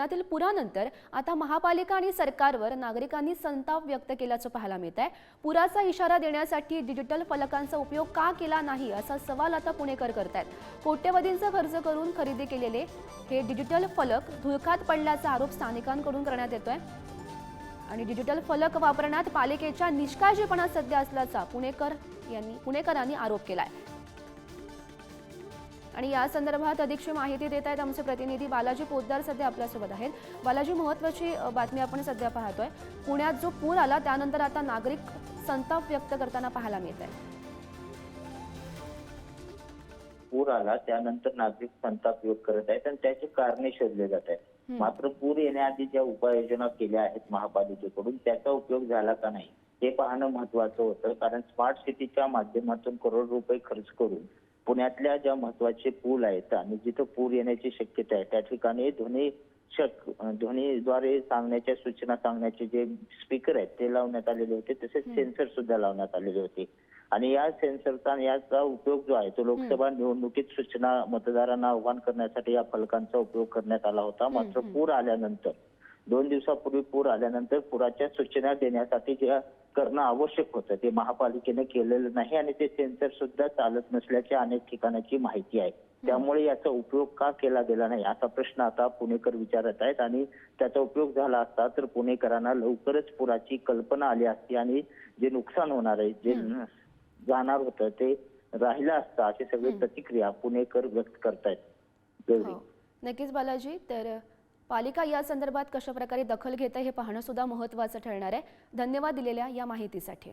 पुण्यातील पुरानंतर आता महापालिका आणि सरकारवर नागरिकांनी संताप व्यक्त केल्याचं पाहायला मिळत आहे पुराचा इशारा देण्यासाठी डिजिटल फलकांचा उपयोग का केला नाही असा सवाल आता पुणेकर करत आहेत कोट्यवधींचा खर्च करून खरेदी केलेले हे डिजिटल फलक धुळकात पडल्याचा आरोप स्थानिकांकडून करण्यात येतोय. आणि डिजिटल फलक वापरण्यात पालिकेच्या निष्काळजीपणा सध्या असल्याचा पुणेकर यांनी पुणेकरांनी आरोप केलाय. आणि या संदर्भात अधिकची माहिती देत आहेत आमचे प्रतिनिधी बालाजी पोद्दार सध्या आपल्यासोबत आहेत. बालाजी महत्वाची बातमी आपण सध्या पाहतोय. पुण्यात जो पूर आला त्यानंतर आता नागरिक संताप व्यक्त करताना पाहायला मिळत आहे पूर आला त्यानंतर नागरिक संताप व्यक्त करत आहेत आणि त्याची कारणे शोधले जात आहेत. मात्र पूर येण्याआधी ज्या उपाययोजना केल्या आहेत महापालिकेकडून त्याचा उपयोग झाला का नाही हे पाहणं महत्वाचं होतं. कारण स्मार्ट सिटीच्या माध्यमातून करोड रुपये खर्च करून पुण्यातल्या ज्या महत्त्वाचे पूल आहेत आणि जिथं पूर येण्याची शक्यता आहे त्या ठिकाणी ध्वनी शक ध्वनीद्वारे सांगण्याच्या सूचना सांगण्याचे जे स्पीकर आहेत ते लावण्यात आलेले होते. तसेच सेन्सर सुद्धा लावण्यात आलेले होते. आणि या सेन्सरचा याचा उपयोग जो आहे तो लोकसभा निवडणुकीत सूचना मतदारांना आव्हान करण्यासाठी या फलकांचा उपयोग करण्यात आला होता. मात्र पूर आल्यानंतर दोन दिवसापूर्वी पूर आल्यानंतर पुराच्या सूचना देण्यासाठी जे करणं आवश्यक होतं. ते महापालिकेने केलेलं नाही आणि ते सेन्सर सुद्धा चालत नसल्याच्या अनेक ठिकाणाची माहिती आहे. त्यामुळे याचा उपयोग का केला गेला नाही? असा प्रश्न आता पुणेकर विचारत आहेत आणि त्याचा उपयोग झाला असता तर पुणेकरांना लवकरच पुराची कल्पना आली असती आणि जे नुकसान होणार आहे जे जाणार होतं ते राहिलं असतं अशी सगळी प्रतिक्रिया पुणेकर व्यक्त करतायत. हो. नक्कीच बालाजी तर पालिका या संदर्भात कशा प्रकारे दखल घेत आहे हे पाहणं सुद्धा महत्वाचं ठरणार आहे. धन्यवाद दिलेल्या या माहितीसाठी.